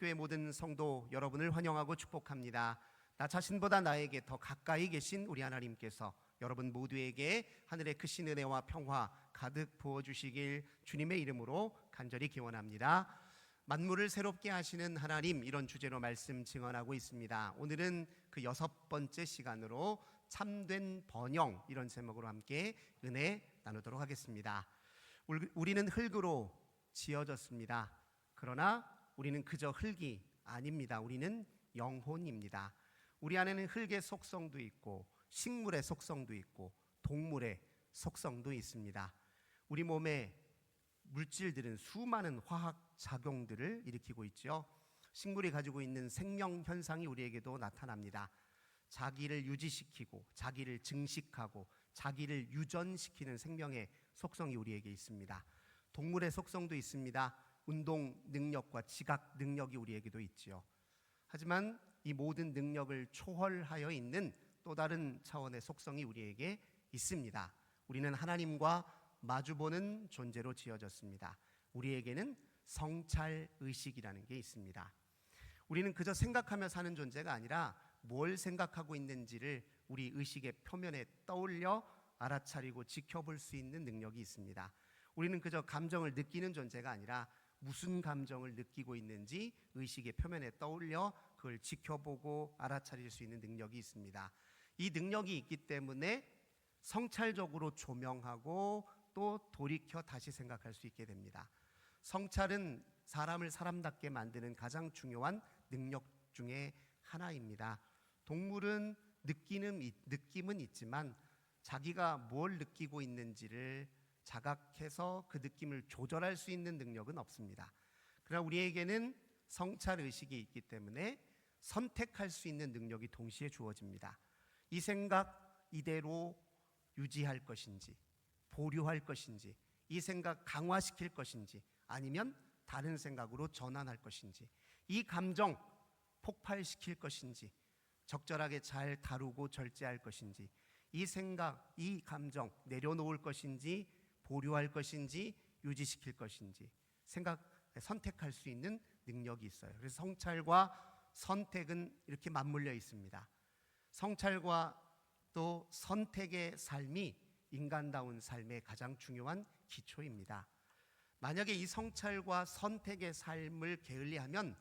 교회 모든 성도 여러분을 환영하고 축복합니다. 나 자신보다 나에게 더 가까이 계신 우리 하나님께서 여러분 모두에게 하늘의 크신 은혜와 평화 가득 부어 주시길 주님의 이름으로 간절히 기원합니다. 만물을 새롭게 하시는 하나님 이런 주제로 말씀 증언하고 있습니다. 오늘은 그 여섯 번째 시간으로 참된 번영 이런 제목으로 함께 은혜 나누도록 하겠습니다. 울- 우리는 흙으로 지어졌습니다. 그러나 우리는 그저 흙이 아닙니다. 우리는 영혼입니다. 우리 안에는 흙의 속성도 있고 식물의 속성도 있고 동물의 속성도 있습니다. 우리 몸에 물질들은 수많은 화학 작용들을 일으키고 있죠. 식물이 가지고 있는 생명 현상이 우리에게도 나타납니다. 자기를 유지시키고 자기를 증식하고 자기를 유전시키는 생명의 속성이 우리에게 있습니다. 동물의 속성도 있습니다. 운동 능력과 지각 능력이 우리에게도 있지요. 하지만 이 모든 능력을 초월하여 있는 또 다른 차원의 속성이 우리에게 있습니다. 우리는 하나님과 마주보는 존재로 지어졌습니다. 우리에게는 성찰 의식이라는 게 있습니다. 우리는 그저 생각하며 사는 존재가 아니라 뭘 생각하고 있는지를 우리 의식의 표면에 떠올려 알아차리고 지켜볼 수 있는 능력이 있습니다. 우리는 그저 감정을 느끼는 존재가 아니라 무슨 감정을 느끼고 있는지 의식의 표면에 떠올려 그걸 지켜보고 알아차릴 수 있는 능력이 있습니다. 이 능력이 있기 때문에 성찰적으로 조명하고 또 돌이켜 다시 생각할 수 있게 됩니다. 성찰은 사람을 사람답게 만드는 가장 중요한 능력 중에 하나입니다. 동물은 느끼는 이- 느낌은 있지만 자기가 뭘 느끼고 있는지를 자각해서 그 느낌을 조절할 수 있는 능력은 없습니다. 그러나 우리에게는 성찰 의식이 있기 때문에 선택할 수 있는 능력이 동시에 주어집니다. 이 생각 이대로 유지할 것인지 보류할 것인지 이 생각 강화시킬 것인지 아니면 다른 생각으로 전환할 것인지 이 감정 폭발시킬 것인지 적절하게 잘 다루고 절제할 것인지 이 생각 이 감정 내려놓을 것인지 보류할 것인지 유지시킬 것인지 생각 선택할 수 있는 능력이 있어요. 그래서 성찰과 선택은 이렇게 맞물려 있습니다. 성찰과 또 선택의 삶이 인간다운 삶의 가장 중요한 기초입니다. 만약에 이 성찰과 선택의 삶을 게을리하면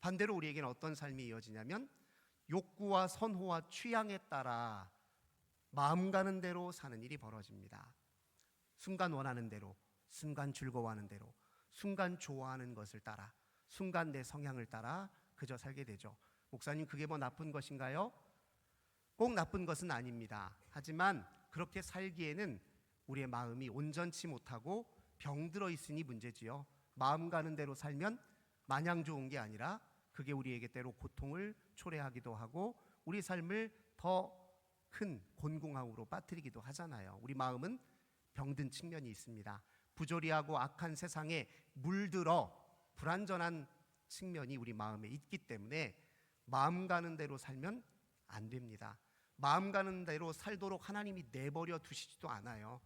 반대로 우리에게는 어떤 삶이 이어지냐면 욕구와 선호와 취향에 따라 마음 가는 대로 사는 일이 벌어집니다. 순간 원하는 대로, 순간 즐거워하는 대로, 순간 좋아하는 것을 따라, 순간 내 성향을 따라 그저 살게 되죠. 목사님, 그게 뭐 나쁜 것인가요? 꼭 나쁜 것은 아닙니다. 하지만 그렇게 살기에는 우리의 마음이 온전치 못하고 병들어 있으니 문제지요. 마음 가는 대로 살면 마냥 좋은 게 아니라 그게 우리에게 때로 고통을 초래하기도 하고 우리 삶을 더 큰 곤궁함으로 빠뜨리기도 하잖아요. 우리 마음은 병든 측면이 있습니다. 부조리하고 악한 세상에 물들어 불완전한 측면이 우리 마음에 있기 때문에 마음 가는 대로 살면 안 됩니다. 마음 가는 대로 살도록 하나님이 내버려 두시지도 않아요.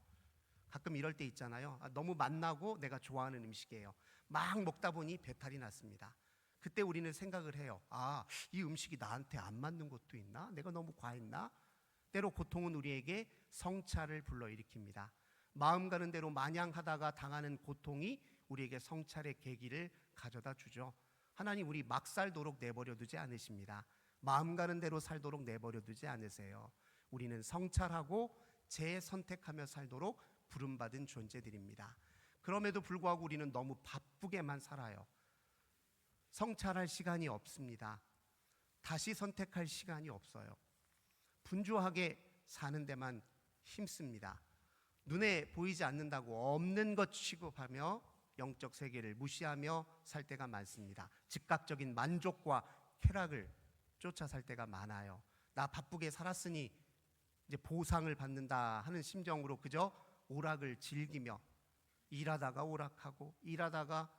가끔 이럴 때 있잖아요. 아, 너무 맛나고 내가 좋아하는 음식이에요. 막 먹다 보니 배탈이 났습니다. 그때 우리는 생각을 해요. 아, 이 음식이 나한테 안 맞는 것도 있나? 내가 너무 과했나? 때로 고통은 우리에게 성찰을 불러일으킵니다. 마음 가는 대로 마냥 하다가 당하는 고통이 우리에게 성찰의 계기를 가져다 주죠. 하나님 우리 막 살도록 내버려 두지 않으십니다. 마음 가는 대로 살도록 내버려 두지 않으세요. 우리는 성찰하고 재선택하며 살도록 부름받은 존재들입니다. 그럼에도 불구하고 우리는 너무 바쁘게만 살아요. 성찰할 시간이 없습니다. 다시 선택할 시간이 없어요. 분주하게 사는 데만 힘씁니다. 눈에 보이지 않는다고 없는 것 취급하며 영적 세계를 무시하며 살 때가 많습니다. 즉각적인 만족과 쾌락을 쫓아 살 때가 많아요. 나 바쁘게 살았으니 이제 보상을 받는다 하는 심정으로 그저 오락을 즐기며 일하다가 오락하고 일하다가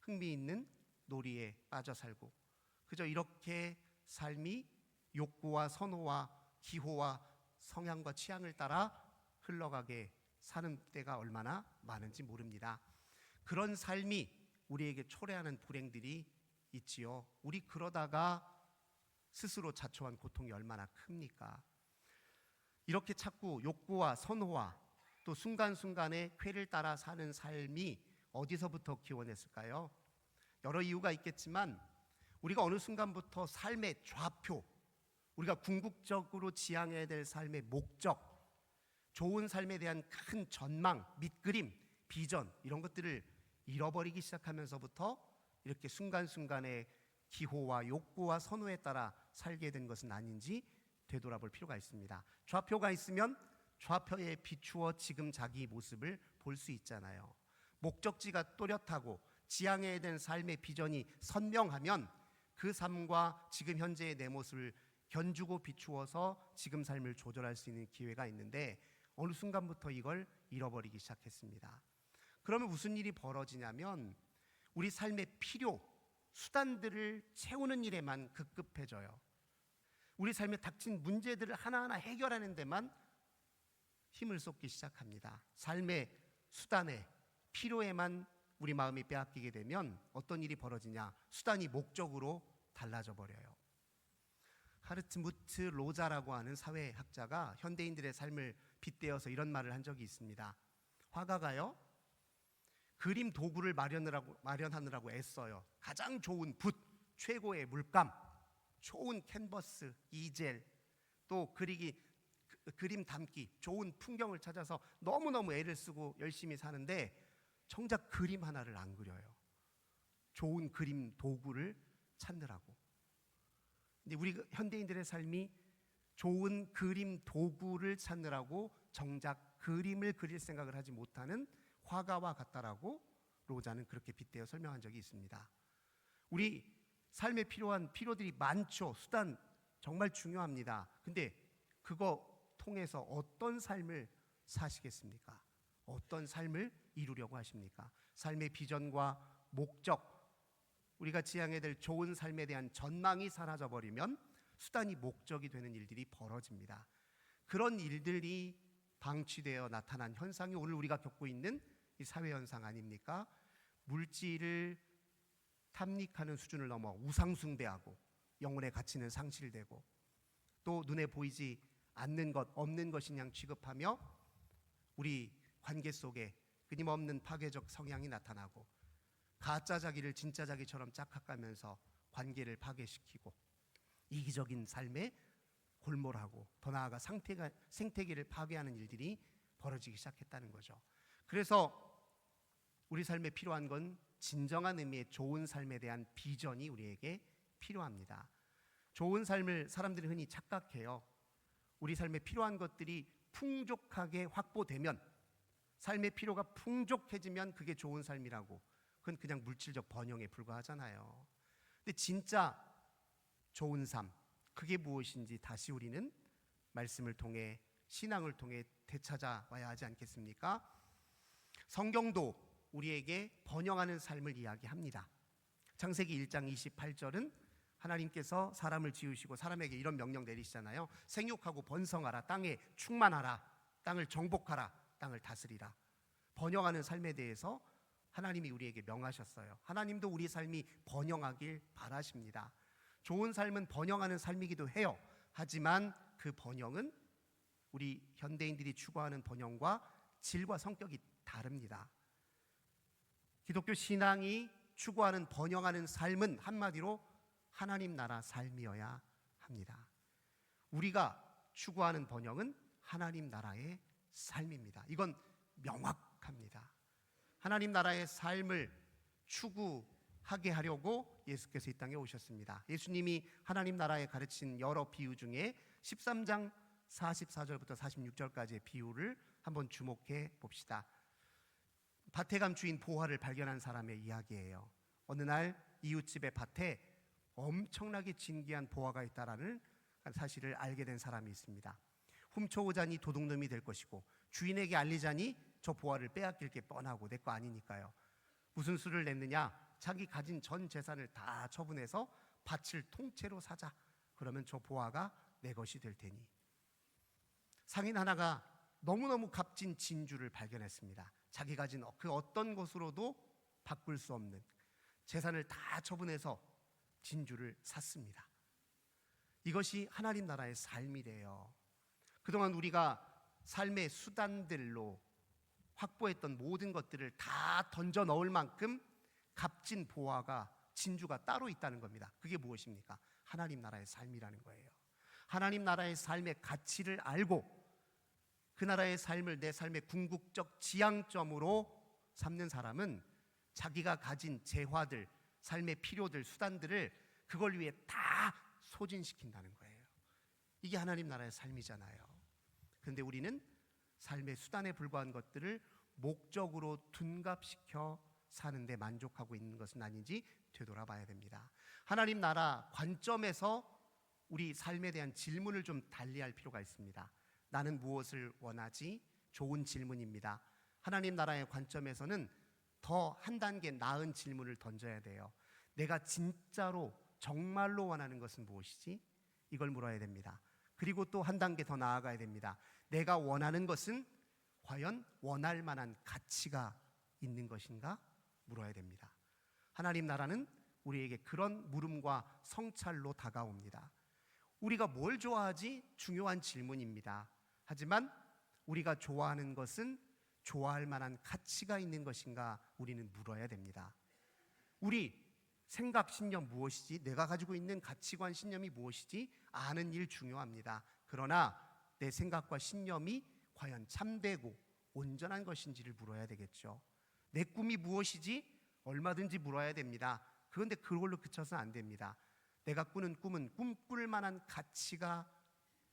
흥미 있는 놀이에 빠져 살고 그저 이렇게 삶이 욕구와 선호와 기호와 성향과 취향을 따라 흘러가게 사는 때가 얼마나 많은지 모릅니다. 그런 삶이 우리에게 초래하는 불행들이 있지요. 우리 그러다가 스스로 자초한 고통이 얼마나 큽니까? 이렇게 자꾸 욕구와 선호와 또 순간순간의 쾌를 따라 사는 삶이 어디서부터 기원했을까요? 여러 이유가 있겠지만 우리가 어느 순간부터 삶의 좌표, 우리가 궁극적으로 지향해야 될 삶의 목적, 좋은 삶에 대한 큰 전망, 밑그림, 비전 이런 것들을 잃어버리기 시작하면서부터 이렇게 순간순간의 기호와 욕구와 선호에 따라 살게 된 것은 아닌지 되돌아볼 필요가 있습니다. 좌표가 있으면 좌표에 비추어 지금 자기 모습을 볼 수 있잖아요. 목적지가 또렷하고 지향해야 된 삶의 비전이 선명하면 그 삶과 지금 현재의 내 모습을 견주고 비추어서 지금 삶을 조절할 수 있는 기회가 있는데 어느 순간부터 이걸 잃어버리기 시작했습니다. 그러면 무슨 일이 벌어지냐면 우리 삶의 필요, 수단들을 채우는 일에만 급급해져요. 우리 삶에 닥친 문제들을 하나하나 해결하는 데만 힘을 쏟기 시작합니다. 삶의 수단에 필요에만 우리 마음이 빼앗기게 되면 어떤 일이 벌어지냐? 수단이 목적으로 달라져 버려요. 하르트무트 로자라고 하는 사회학자가 현대인들의 삶을 빗대어서 이런 말을 한 적이 있습니다. 화가가요. 그림 도구를 마련하라고, 마련하느라고 애써요. 가장 좋은 붓, 최고의 물감, 좋은 캔버스, 이젤, 또 그리기 그- 그림 담기, 좋은 풍경을 찾아서 너무너무 애를 쓰고 열심히 사는데 정작 그림 하나를 안 그려요. 좋은 그림 도구를 찾느라고. 근데 우리 그 현대인들의 삶이 좋은 그림 도구를 찾느라고 정작 그림을 그릴 생각을 하지 못하는 화가와 같다라고 로자는 그렇게 빗대어 설명한 적이 있습니다. 우리 삶에 필요한 필요들이 많죠. 수단 정말 중요합니다. 근데 그거 통해서 어떤 삶을 사시겠습니까? 어떤 삶을 이루려고 하십니까? 삶의 비전과 목적, 우리가 지향해야 될 좋은 삶에 대한 전망이 사라져 버리면 수단이 목적이 되는 일들이 벌어집니다. 그런 일들이 방치되어 나타난 현상이 오늘 우리가 겪고 있는 이 사회 현상 아닙니까? 물질을 탐닉하는 수준을 넘어 우상숭배하고 영혼의 가치는 상실되고 또 눈에 보이지 않는 것 없는 양 취급하며 우리 관계 속에 끊임없는 파괴적 성향이 나타나고 가짜 자기를 진짜 자기처럼 짝깎으면서 관계를 파괴시키고 이기적인 삶에 골몰하고 더 나아가 상태가 생태계를 파괴하는 일들이 벌어지기 시작했다는 거죠. 그래서 우리 삶에 필요한 건 진정한 의미의 좋은 삶에 대한 비전이 우리에게 필요합니다. 좋은 삶을 사람들이 흔히 착각해요. 우리 삶에 필요한 것들이 풍족하게 확보되면 삶의 필요가 풍족해지면 그게 좋은 삶이라고 그건 그냥 물질적 번영에 불과하잖아요. 근데 진짜 좋은 삶 그게 무엇인지 다시 우리는 말씀을 통해 신앙을 통해 되찾아와야 하지 않겠습니까? 성경도 우리에게 번영하는 삶을 이야기합니다. 창세기 1장 28절은 하나님께서 사람을 지으시고 사람에게 이런 명령 내리시잖아요. 생육하고 번성하라, 땅에 충만하라, 땅을 정복하라, 땅을 다스리라. 번영하는 삶에 대해서 하나님이 우리에게 명하셨어요. 하나님도 우리 삶이 번영하길 바라십니다. 좋은 삶은 번영하는 삶이기도 해요. 하지만 그 번영은 우리 현대인들이 추구하는 번영과 질과 성격이 다릅니다. 기독교 신앙이 추구하는 번영하는 삶은 한마디로 하나님 나라 삶이어야 합니다. 우리가 추구하는 번영은 하나님 나라의 삶입니다. 이건 명확합니다. 하나님 나라의 삶을 추구 하게 하려고 예수께서 이 땅에 오셨습니다. 예수님이 하나님 나라에 가르친 여러 비유 중에 13장 44절부터 46절까지의 비유를 한번 주목해 봅시다. 밭에 감 주인 보화를 발견한 사람의 이야기예요. 어느 날 이웃집의 밭에 엄청나게 진귀한 보화가 있다라는 사실을 알게 된 사람이 있습니다. 훔쳐오자니 도둑놈이 될 것이고 주인에게 알리자니 저 보화를 빼앗길 게 뻔하고 내 거 아니니까요. 무슨 수를 냈느냐? 자기 가진 전 재산을 다 처분해서 밭을 통째로 사자. 그러면 저 보화가 내 것이 될 테니. 상인 하나가 너무너무 값진 진주를 발견했습니다. 자기 가진 그 어떤 것으로도 바꿀 수 없는 재산을 다 처분해서 진주를 샀습니다. 이것이 하나님 나라의 삶이래요. 그동안 우리가 삶의 수단들로 확보했던 모든 것들을 다 던져 넣을 만큼 값진 보화가 진주가 따로 있다는 겁니다. 그게 무엇입니까? 하나님 나라의 삶이라는 거예요. 하나님 나라의 삶의 가치를 알고 그 나라의 삶을 내 삶의 궁극적 지향점으로 삼는 사람은 자기가 가진 재화들, 삶의 필요들, 수단들을 그걸 위해 다 소진시킨다는 거예요. 이게 하나님 나라의 삶이잖아요. 그런데 우리는 삶의 수단에 불과한 것들을 목적으로 둔갑시켜 사는데 만족하고 있는 것은 아닌지 되돌아봐야 됩니다. 하나님 나라 관점에서 우리 삶에 대한 질문을 좀 달리할 필요가 있습니다. 나는 무엇을 원하지? 좋은 질문입니다. 하나님 나라의 관점에서는 더 한 단계 나은 질문을 던져야 돼요. 내가 진짜로 정말로 원하는 것은 무엇이지? 이걸 물어야 됩니다. 그리고 또 한 단계 더 나아가야 됩니다. 내가 원하는 것은 과연 원할 만한 가치가 있는 것인가? 물어야 됩니다. 하나님 나라는 우리에게 그런 물음과 성찰로 다가옵니다. 우리가 뭘 좋아하지? 중요한 질문입니다. 하지만 우리가 좋아하는 것은 좋아할 만한 가치가 있는 것인가? 우리는 물어야 됩니다. 우리 생각, 신념 무엇이지? 내가 가지고 있는 가치관, 신념이 무엇이지? 아는 일 중요합니다. 그러나 내 생각과 신념이 과연 참되고 온전한 것인지를 물어야 되겠죠. 내 꿈이 무엇이지? 얼마든지 물어야 됩니다. 그런데 그걸로 그쳐서 안 됩니다. 내가 꾸는 꿈은 꿈꿀 만한 가치가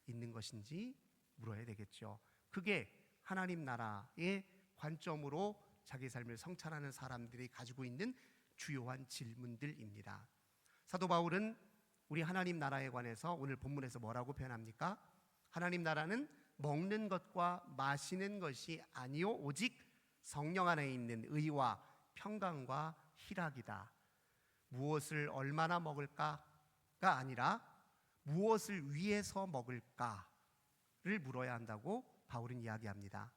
있는 것인지 물어야 되겠죠. 그게 하나님 나라의 관점으로 자기 삶을 성찰하는 사람들이 가지고 있는 주요한 질문들입니다. 사도 바울은 우리 하나님 나라에 관해서 오늘 본문에서 뭐라고 표현합니까? 하나님 나라는 먹는 것과 마시는 것이 아니요 오직 성령 안에 있는 의와 평강과 희락이다. 무엇을 얼마나 먹을까가 아니라 무엇을 위해서 먹을까를 물어야 한다고 바울은 이야기합니다.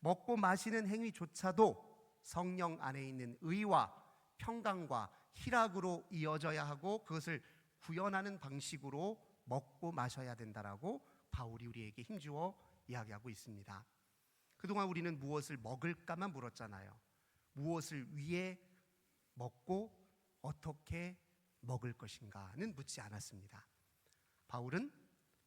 먹고 마시는 행위조차도 성령 안에 있는 의와 평강과 희락으로 이어져야 하고 그것을 구현하는 방식으로 먹고 마셔야 된다라고 바울이 우리에게 힘주어 이야기하고 있습니다. 그동안 우리는 무엇을 먹을까만 물었잖아요. 무엇을 위해 먹고 어떻게 먹을 것인가는 묻지 않았습니다. 바울은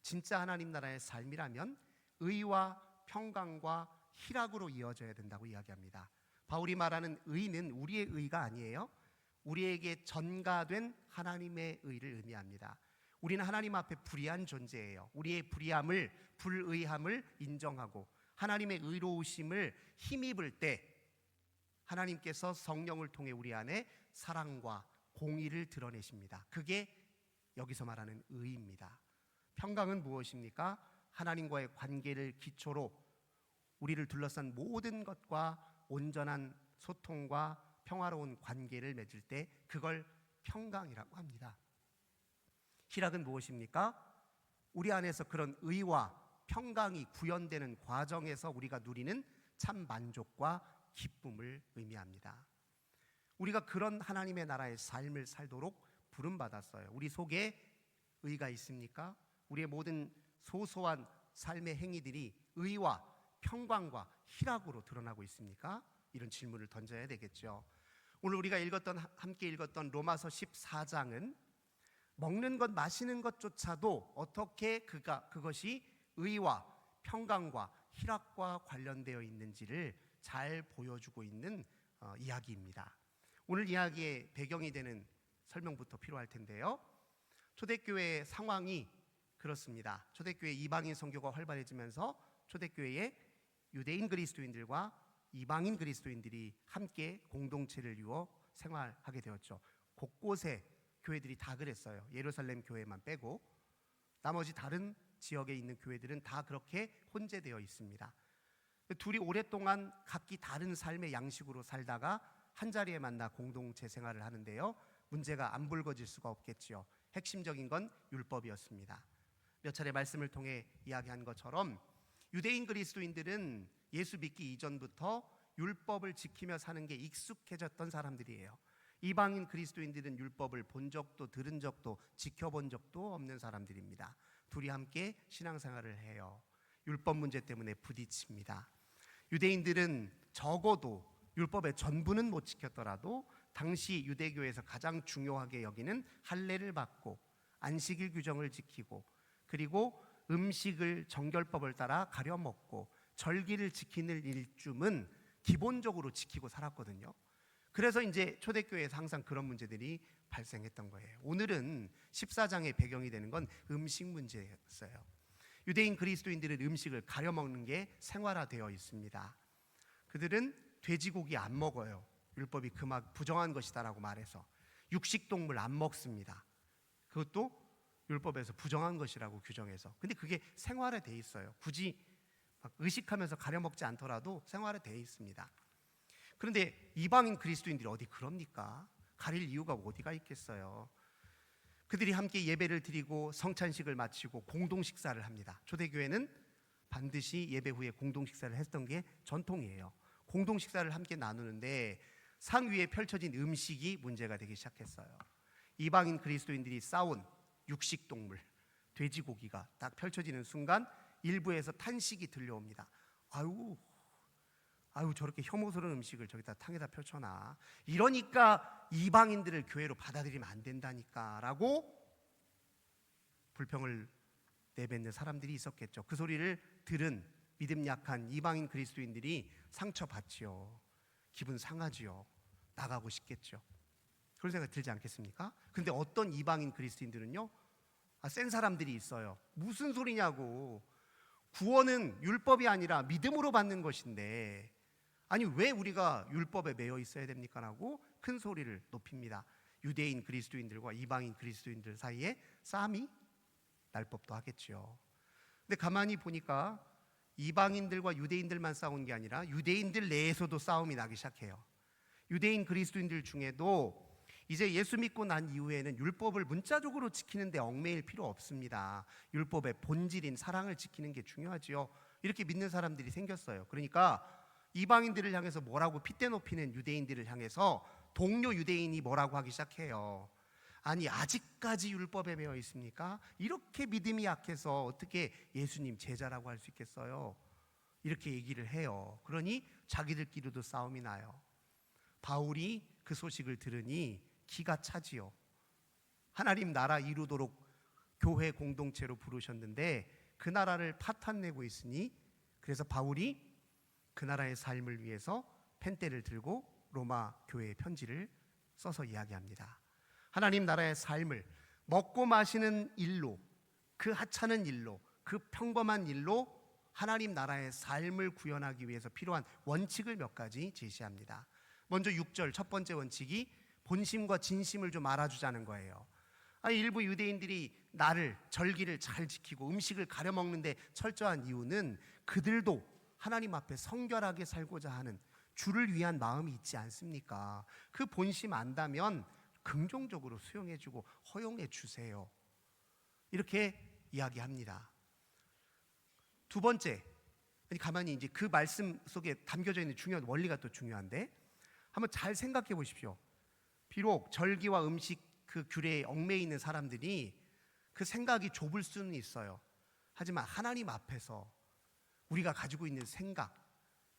진짜 하나님 나라의 삶이라면 의와 평강과 희락으로 이어져야 된다고 이야기합니다. 바울이 말하는 의는 우리의 의가 아니에요. 우리에게 전가된 하나님의 의를 의미합니다. 우리는 하나님 앞에 불의한 존재예요. 우리의 불의함을 불의함을 인정하고 하나님의 의로우심을 힘입을 때 하나님께서 성령을 통해 우리 안에 사랑과 공의를 드러내십니다. 그게 여기서 말하는 의입니다. 평강은 무엇입니까? 하나님과의 관계를 기초로 우리를 둘러싼 모든 것과 온전한 소통과 평화로운 관계를 맺을 때 그걸 평강이라고 합니다. 희락은 무엇입니까? 우리 안에서 그런 의와 평강이 구현되는 과정에서 우리가 누리는 참 만족과 기쁨을 의미합니다. 우리가 그런 하나님의 나라의 삶을 살도록 부름받았어요. 우리 속에 의가 있습니까? 우리의 모든 소소한 삶의 행위들이 의와 평강과 희락으로 드러나고 있습니까? 이런 질문을 던져야 되겠죠. 오늘 우리가 읽었던 함께 읽었던 로마서 14장은 먹는 것 마시는 것조차도 어떻게 그가 그것이 의와 평강과 희락과 관련되어 있는지를 잘 보여주고 있는 어, 이야기입니다. 오늘 이야기의 배경이 되는 설명부터 필요할 텐데요. 초대교회의 상황이 그렇습니다. 초대교회 이방인 선교가 활발해지면서 초대교회의 유대인 그리스도인들과 이방인 그리스도인들이 함께 공동체를 이루어 생활하게 되었죠. 곳곳에 교회들이 다 그랬어요. 예루살렘 교회만 빼고 나머지 다른 지역에 있는 교회들은 다 그렇게 혼재되어 있습니다. 둘이 오랫동안 각기 다른 삶의 양식으로 살다가 한 자리에 만나 공동체 생활을 하는데요. 문제가 안 불거질 수가 없겠지요. 핵심적인 건 율법이었습니다. 몇 차례 말씀을 통해 이야기한 것처럼 유대인 그리스도인들은 예수 믿기 이전부터 율법을 지키며 사는 게 익숙해졌던 사람들이에요. 이방인 그리스도인들은 율법을 본 적도 들은 적도 지켜본 적도 없는 사람들입니다. 둘이 함께 신앙생활을 해요. 율법 문제 때문에 부딪힙니다. 유대인들은 적어도 율법의 전부는 못 지켰더라도 당시 유대교에서 가장 중요하게 여기는 할례를 받고 안식일 규정을 지키고 그리고 음식을 정결법을 따라 가려 먹고 절기를 지키는 일쯤은 기본적으로 지키고 살았거든요. 그래서 이제 초대교회에서 항상 그런 문제들이 발생했던 거예요. 오늘은 14장의 배경이 되는 건 음식 문제였어요. 유대인 그리스도인들은 음식을 가려 먹는 게 생활화되어 있습니다. 그들은 돼지고기 안 먹어요. 율법이 그막 부정한 것이다라고 말해서 육식 동물 안 먹습니다. 그것도 율법에서 부정한 것이라고 규정해서. 근데 그게 생활에 돼 있어요. 굳이 막 의식하면서 가려 먹지 않더라도 생활에 돼 있습니다. 그런데 이방인 그리스도인들이 어디 그럽니까? 가릴 이유가 어디가 있겠어요? 그들이 함께 예배를 드리고 성찬식을 마치고 공동 식사를 합니다. 초대교회는 반드시 예배 후에 공동 식사를 했던 게 전통이에요. 공동 식사를 함께 나누는데 상 위에 펼쳐진 음식이 문제가 되기 시작했어요. 이방인 그리스도인들이 싸운 육식 동물 돼지고기가 딱 펼쳐지는 순간 일부에서 탄식이 들려옵니다. 아유, 아유 저렇게 혐오스러운 음식을 저기다 탕에다 펼쳐놔. 이러니까 이방인들을 교회로 받아들이면 안 된다니까라고 불평을 내뱉는 사람들이 있었겠죠. 그 소리를 들은 믿음 약한 이방인 그리스도인들이 상처받지요. 기분 상하지요. 나가고 싶겠죠. 그런 생각 들지 않겠습니까? 근데 어떤 이방인 그리스도인들은요, 아, 센 사람들이 있어요. 무슨 소리냐고. 구원은 율법이 아니라 믿음으로 받는 것인데, 아니, 왜 우리가 율법에 매여 있어야 됩니까?라고 큰 소리를 높입니다. 유대인 그리스도인들과 이방인 그리스도인들 사이에 싸움이 날 법도 하겠지요. 근데 가만히 보니까 이방인들과 유대인들만 싸운 게 아니라 유대인들 내에서도 싸움이 나기 시작해요. 유대인 그리스도인들 중에도 이제 예수 믿고 난 이후에는 율법을 문자적으로 지키는데 얽매일 필요 없습니다. 율법의 본질인 사랑을 지키는 게 중요하지요. 이렇게 믿는 사람들이 생겼어요. 그러니까 이방인들을 향해서 뭐라고 핏대 높이는 유대인들을 향해서 동료 유대인이 뭐라고 하기 시작해요. 아니 아직까지 율법에 매여 있습니까? 이렇게 믿음이 약해서 어떻게 예수님 제자라고 할 수 있겠어요? 이렇게 얘기를 해요. 그러니 자기들끼리도 싸움이 나요. 바울이 그 소식을 들으니 기가 차지요. 하나님 나라 이루도록 교회 공동체로 부르셨는데 그 나라를 파탄내고 있으니 그래서 바울이 그 나라의 삶을 위해서 펜대를 들고 로마 교회에 편지를 써서 이야기합니다. 하나님 나라의 삶을 먹고 마시는 일로 그 하찮은 일로 그 평범한 일로 하나님 나라의 삶을 구현하기 위해서 필요한 원칙을 몇 가지 제시합니다. 먼저 6절 첫 번째 원칙이 본심과 진심을 좀 알아주자는 거예요. 아니, 일부 유대인들이 나를 절기를 잘 지키고 음식을 가려 먹는데 철저한 이유는 그들도 하나님 앞에 성결하게 살고자 하는 주를 위한 마음이 있지 않습니까? 그 본심 안다면 긍정적으로 수용해 주고 허용해 주세요. 이렇게 이야기합니다. 두 번째, 가만히 이제 그 말씀 속에 담겨져 있는 중요한 원리가 또 중요한데 한번 잘 생각해 보십시오. 비록 절기와 음식 그 규례에 얽매여 있는 사람들이 그 생각이 좁을 수는 있어요. 하지만 하나님 앞에서 우리가 가지고 있는 생각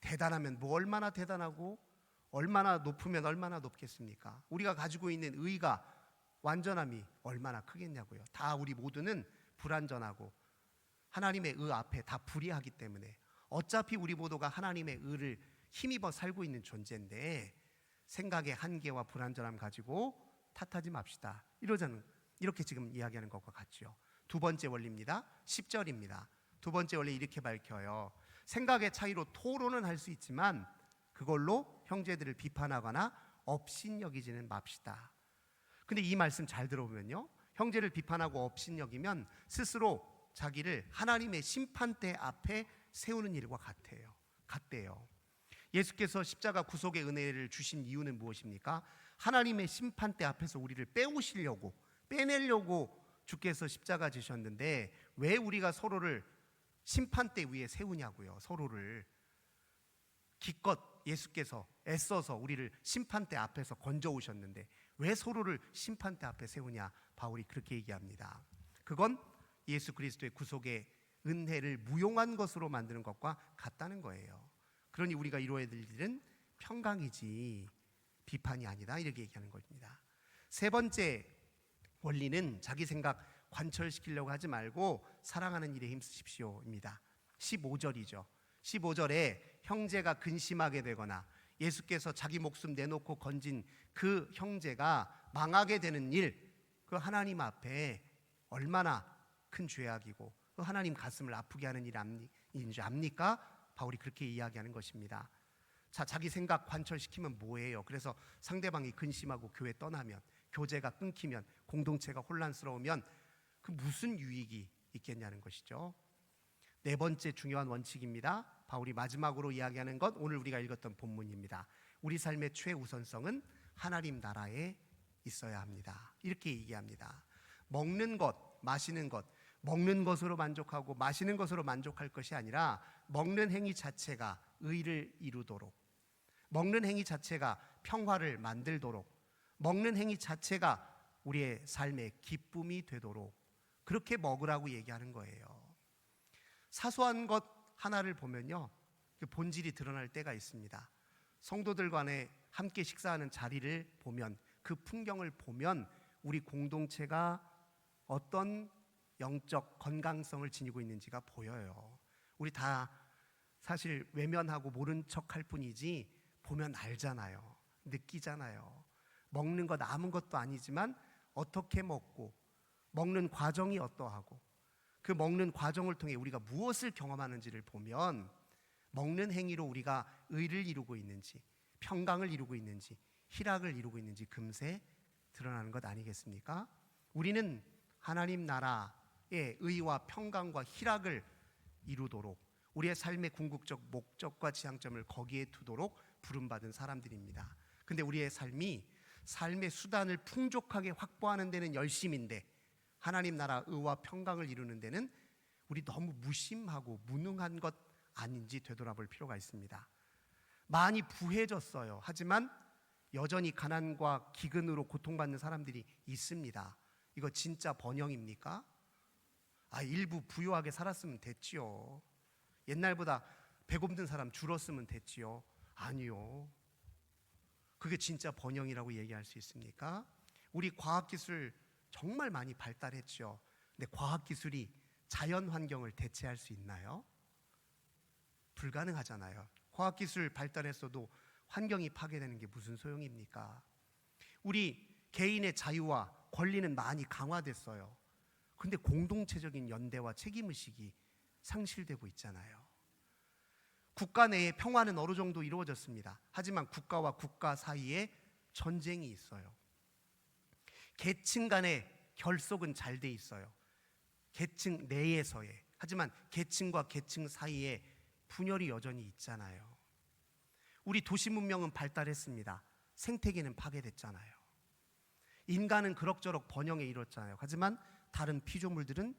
대단하면 뭐 얼마나 대단하고 얼마나 높으면 얼마나 높겠습니까? 우리가 가지고 있는 의가 완전함이 얼마나 크겠냐고요. 다 우리 모두는 불완전하고 하나님의 의 앞에 다 불의하기 때문에 어차피 우리 모두가 하나님의 의를 힘입어 살고 있는 존재인데 생각의 한계와 불완전함 가지고 탓하지 맙시다. 이러자는 이렇게 지금 이야기하는 것과 같죠. 두 번째 원리입니다. 10절입니다. 두 번째 원리 이렇게 밝혀요. 생각의 차이로 토론은 할 수 있지만 그걸로 형제들을 비판하거나 업신여기지는 맙시다. 근데 이 말씀 잘 들어보면요. 형제를 비판하고 업신여기면 스스로 자기를 하나님의 심판대 앞에 세우는 일과 같아요. 같대요. 예수께서 십자가 구속의 은혜를 주신 이유는 무엇입니까? 하나님의 심판대 앞에서 우리를 빼오시려고 빼내려고 주께서 십자가 지셨는데 왜 우리가 서로를 심판대 위에 세우냐고요. 서로를 기껏 예수께서 애써서 우리를 심판대 앞에서 건져 오셨는데 왜 서로를 심판대 앞에 세우냐? 바울이 그렇게 얘기합니다. 그건 예수 그리스도의 구속의 은혜를 무용한 것으로 만드는 것과 같다는 거예요. 그러니 우리가 이루어야 될 일은 평강이지 비판이 아니다 이렇게 얘기하는 겁니다. 세 번째 원리는 자기 생각 관철시키려고 하지 말고 사랑하는 일에 힘쓰십시오입니다. 15절이죠. 15절에 형제가 근심하게 되거나 예수께서 자기 목숨 내놓고 건진 그 형제가 망하게 되는 일, 그 하나님 앞에 얼마나 큰 죄악이고 그 하나님 가슴을 아프게 하는 일인지 압니까? 바울이 그렇게 이야기하는 것입니다. 자, 자기 생각 관철시키면 뭐예요? 그래서 상대방이 근심하고 교회 떠나면 교제가 끊기면 공동체가 혼란스러우면 그 무슨 유익이 있겠냐는 것이죠. 네 번째 중요한 원칙입니다. 바울이 마지막으로 이야기하는 것 오늘 우리가 읽었던 본문입니다. 우리 삶의 최우선성은 하나님 나라에 있어야 합니다. 이렇게 얘기합니다. 먹는 것, 마시는 것, 먹는 것으로 만족하고 마시는 것으로 만족할 것이 아니라 먹는 행위 자체가 의를 이루도록 먹는 행위 자체가 평화를 만들도록 먹는 행위 자체가 우리의 삶의 기쁨이 되도록 그렇게 먹으라고 얘기하는 거예요. 사소한 것 하나를 보면요. 그 본질이 드러날 때가 있습니다. 성도들 간에 함께 식사하는 자리를 보면 그 풍경을 보면 우리 공동체가 어떤 영적 건강성을 지니고 있는지가 보여요. 우리 다 사실 외면하고 모른 척할 뿐이지 보면 알잖아요. 느끼잖아요. 먹는 것 남은 것도 아니지만 어떻게 먹고 먹는 과정이 어떠하고 그 먹는 과정을 통해 우리가 무엇을 경험하는지를 보면 먹는 행위로 우리가 의를 이루고 있는지 평강을 이루고 있는지 희락을 이루고 있는지 금세 드러나는 것 아니겠습니까? 우리는 하나님 나라의 의와 평강과 희락을 이루도록 우리의 삶의 궁극적 목적과 지향점을 거기에 두도록 부름받은 사람들입니다. 근데 우리의 삶이 삶의 수단을 풍족하게 확보하는 데는 열심인데 하나님 나라 의와 평강을 이루는 데는 우리 너무 무심하고 무능한 것 아닌지 되돌아볼 필요가 있습니다. 많이 부해졌어요. 하지만 여전히 가난과 기근으로 고통받는 사람들이 있습니다. 이거 진짜 번영입니까? 아, 일부 부유하게 살았으면 됐지요. 옛날보다 배고픈 사람 줄었으면 됐지요. 아니요. 그게 진짜 번영이라고 얘기할 수 있습니까? 우리 과학기술 정말 많이 발달했죠. 근데 과학 기술이 자연 환경을 대체할 수 있나요? 불가능하잖아요. 과학 기술 발달했어도 환경이 파괴되는 게 무슨 소용입니까? 우리 개인의 자유와 권리는 많이 강화됐어요. 근데 공동체적인 연대와 책임 의식이 상실되고 있잖아요. 국가 내의 평화는 어느 정도 이루어졌습니다. 하지만 국가와 국가 사이에 전쟁이 있어요. 계층 간의 결속은 잘 돼 있어요. 계층 내에서의. 하지만 계층과 계층 사이에 분열이 여전히 있잖아요. 우리 도시 문명은 발달했습니다. 생태계는 파괴됐잖아요. 인간은 그럭저럭 번영에 이뤘잖아요. 하지만 다른 피조물들은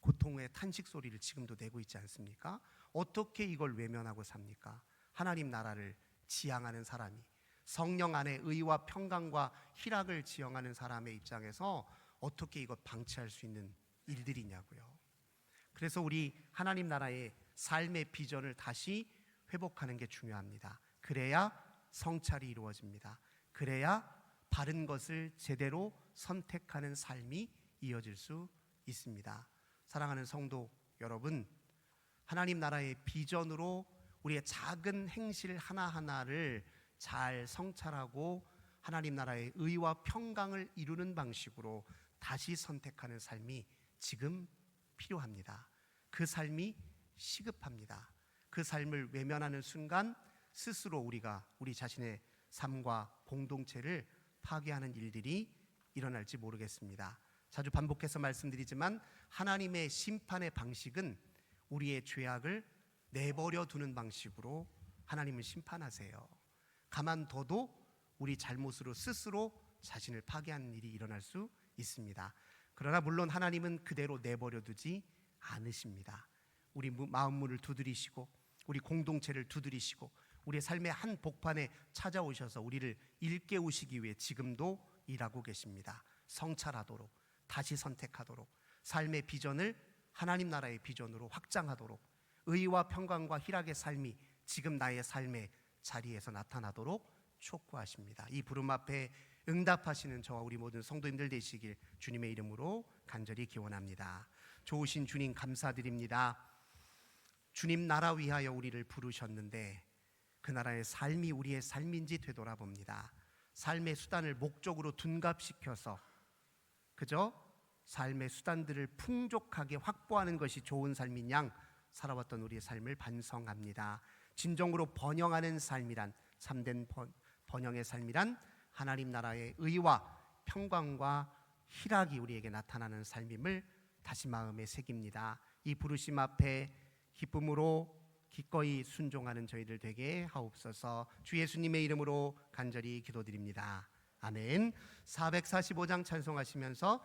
고통의 탄식 소리를 지금도 내고 있지 않습니까? 어떻게 이걸 외면하고 삽니까? 하나님 나라를 지향하는 사람이 성령 안에 의와 평강과 희락을 지향하는 사람의 입장에서 어떻게 이것 방치할 수 있는 일들이냐고요. 그래서 우리 하나님 나라의 삶의 비전을 다시 회복하는 게 중요합니다. 그래야 성찰이 이루어집니다. 그래야 바른 것을 제대로 선택하는 삶이 이어질 수 있습니다. 사랑하는 성도 여러분, 하나님 나라의 비전으로 우리의 작은 행실 하나하나를 잘 성찰하고 하나님 나라의 의와 평강을 이루는 방식으로 다시 선택하는 삶이 지금 필요합니다. 그 삶이 시급합니다. 그 삶을 외면하는 순간 스스로 우리가 우리 자신의 삶과 공동체를 파괴하는 일들이 일어날지 모르겠습니다. 자주 반복해서 말씀드리지만 하나님의 심판의 방식은 우리의 죄악을 내버려 두는 방식으로 하나님은 심판하세요. 가만둬도 우리 잘못으로 스스로 자신을 파괴하는 일이 일어날 수 있습니다. 그러나 물론 하나님은 그대로 내버려 두지 않으십니다. 우리 마음문을 두드리시고 우리 공동체를 두드리시고 우리의 삶의 한 복판에 찾아오셔서 우리를 일깨우시기 위해 지금도 일하고 계십니다. 성찰하도록 다시 선택하도록 삶의 비전을 하나님 나라의 비전으로 확장하도록 의와 평강과 희락의 삶이 지금 나의 삶의 자리에서 나타나도록 촉구하십니다. 이 부름 앞에 응답하시는 저와 우리 모든 성도님들 되시길 주님의 이름으로 간절히 기원합니다. 좋으신 주님 감사드립니다. 주님 나라 위하여 우리를 부르셨는데 그 나라의 삶이 우리의 삶인지 되돌아봅니다. 삶의 수단을 목적으로 둔갑시켜서 그저 삶의 수단들을 풍족하게 확보하는 것이 좋은 삶인 양 살아왔던 우리의 삶을 반성합니다. 진정으로 번영하는 삶이란 참된 번, 번영의 삶이란 하나님 나라의 의와 평강과 희락이 우리에게 나타나는 삶임을 다시 마음에 새깁니다. 이 부르심 앞에 기쁨으로 기꺼이 순종하는 저희들 되게 하옵소서. 주 예수님의 이름으로 간절히 기도드립니다. 아멘. 445장 찬송하시면서